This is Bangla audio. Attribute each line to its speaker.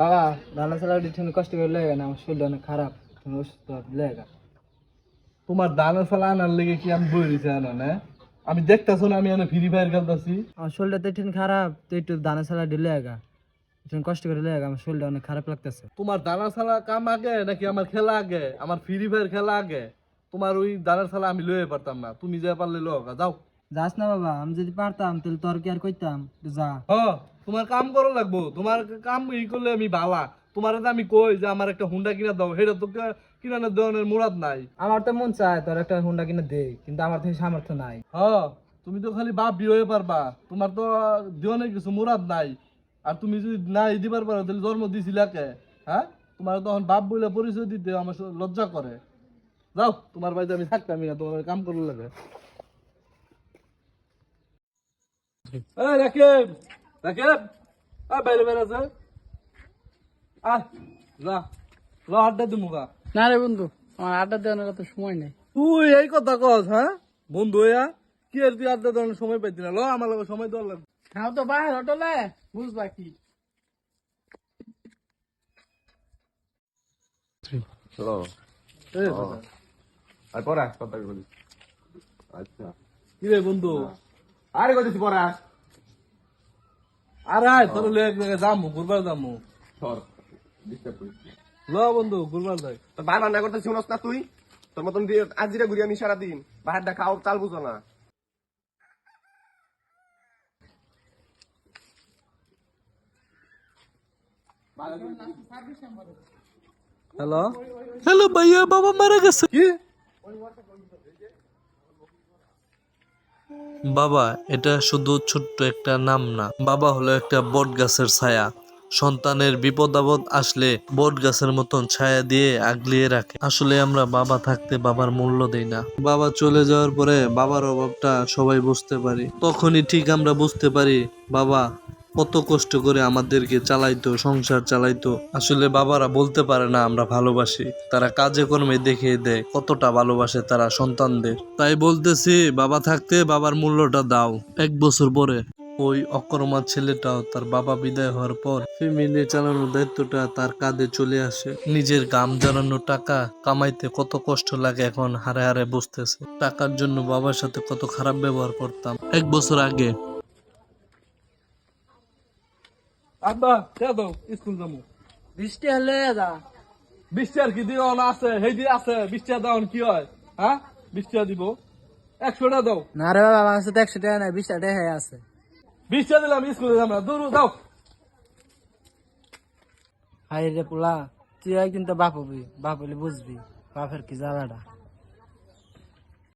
Speaker 1: বাবা দানা চালা তুমি কষ্ট করে লেগে না আমার শরীরটা অনেক খারাপ। তুমি অসুস্থ লেগা
Speaker 2: তোমার দানা চালা আনার লেগে কি আমি বই দিছি আনো না? আমি দেখতেছো না আমি এনে ফ্রি ফায়ার খেলতেছি।
Speaker 1: আমার শরীরটা তো একটু খারাপ তো একটু দানা চালা দিলে আগা একটু কষ্ট করে লেগা আমার শরীরটা অনেক খারাপ লাগতেছে।
Speaker 2: তোমার দানা ছালা কাম আগে নাকি আমার খেলা আগে? আমার ফ্রি ফায়ার খেলা আগে? তোমার ওই দানার ছালা আমি লয়ে পারতাম না। তুমি যা পারলে লো যাও।
Speaker 1: যাস না বাবা আমি যদি পারতাম তাহলে তোর কি আর কইতাম? যা।
Speaker 2: হ তোমার কাম করো লাগবো। তোমার কাম ই করলে আমি বালা। তোমার আমি কই যে আমার একটা হুন্ডা কিনা দাও সেটা তো কিনানোর মুরাদ নাই।
Speaker 1: আমার তো মন চায় তোর একটা হুন্ডা কিনে দে কিন্তু আমার তো সামর্থ্য নাই।
Speaker 2: হ তুমি তো খালি বাপ বিয়ে পারবা। তোমার তো দেওয়ানোর কিছু মুরাদ নাই। আর তুমি যদি নাই দিবার পারো তাহলে জন্ম দিছিলা কে? হ্যাঁ? তোমার তখন বাপ বলে পরিচয় দিতে আমার লজ্জা করে। যাও তোমার বাড়িতে আমি থাকতামই না তোমার কাম করলে লাগে এই রাকিব রাকিব। আ বাইরে বের আছে আয় যা ল আড্ডা দিমু গা।
Speaker 1: না রে বন্ধু আমার আড্ডা দেওয়ার কত সময় নেই।
Speaker 2: তুই এই কথা কস হ্যাঁ? বন্ধু হইয়া কি আর তুই আড্ডা দেওয়ার সময় পাইতি না? ল আমার লগে সময় দেওয়ার লাগবে।
Speaker 1: হ্যাঁ তো বাইরে হোটেলে বুঝবা কি
Speaker 3: চলো।
Speaker 2: এই কথা।
Speaker 3: আর পরে কথা বলি। আচ্ছা।
Speaker 2: কি রে বন্ধু?
Speaker 3: আরে কইতেছি পরে আস।
Speaker 2: আরে আয় তোর লয়ে এক জায়গায় যামু ঘুরবার যামু।
Speaker 3: সর ডিস্টার্ব করিস না।
Speaker 2: ল বন্ধু ঘুরবার যাই।
Speaker 3: তো ভাই রান্না করতে শুনস না তুই? তোর মতন দিয়ে আজিরা ঘুরি আমি সারাদিন বাহারটা খাও চাল বুঝো না।
Speaker 2: হ্যালো হ্যালো ভাইয়া বাবা মারা গেছে। কি?
Speaker 4: বাবা, এটা শুধু ছোট্ট একটা নাম না। বাবা হলো একটা বট গাছের ছায়া। সন্তানের বিপদ আপদ আসলে বট গাছের মতন ছায়া দিয়ে আগলিয়ে রাখে। আসলে আমরা বাবা থাকতে বাবার মূল্য দেই না। বাবা চলে যাওয়ার পরে বাবার অভাবটা সবাই বুঝতে পারি। তখনই ঠিক আমরা বুঝতে পারি, বাবা কত কষ্ট করে আমাদেরকে চালাইতো, সংসার চালাইতো। আসলে বাবারা বলতে পারে না আমরা ভালোবাসি। তারা কাজে কর্মে দেখিয়ে দেয় কতটা ভালোবাসে তারা সন্তানদের। তাই বলতেছি, বাবা থাকতে বাবার মূল্যটা দাও। এক বছর পরে ওই অকর্মা ছেলেটাও তার বাবা বিদায় হওয়ার পর ফ্যামিলি চালানোর দায়িত্বটা তার কাঁধে চলে আসে। নিজের গাম জড়ানো টাকা কামাইতে কত কষ্ট লাগে এখন হারে হারে বসতেছে টাকার জন্য বাবার সাথে কত খারাপ ব্যবহার করতাম। এক বছর আগে
Speaker 2: আব্বা কে দাও স্কুল যামু
Speaker 1: বৃষ্টি হলে যা।
Speaker 2: বৃষ্টি আর কি দিও না আছে হেই দিয়ে আছে বৃষ্টি দাও কি হয়? হ্যাঁ? বৃষ্টি দিব। একশোটা দাও।
Speaker 1: না রে বাবা আমার সাথে একশো টাকা নাই বিশ টাকা হয়ে আছে।
Speaker 2: বৃষ্টি দিলাম স্কুলে যাম না। দূর দাও
Speaker 1: হাই রে পোলা তুই একদিন তো বাপ হবি বাপ হলে বুঝবি বাপের কি জ্বালাটা।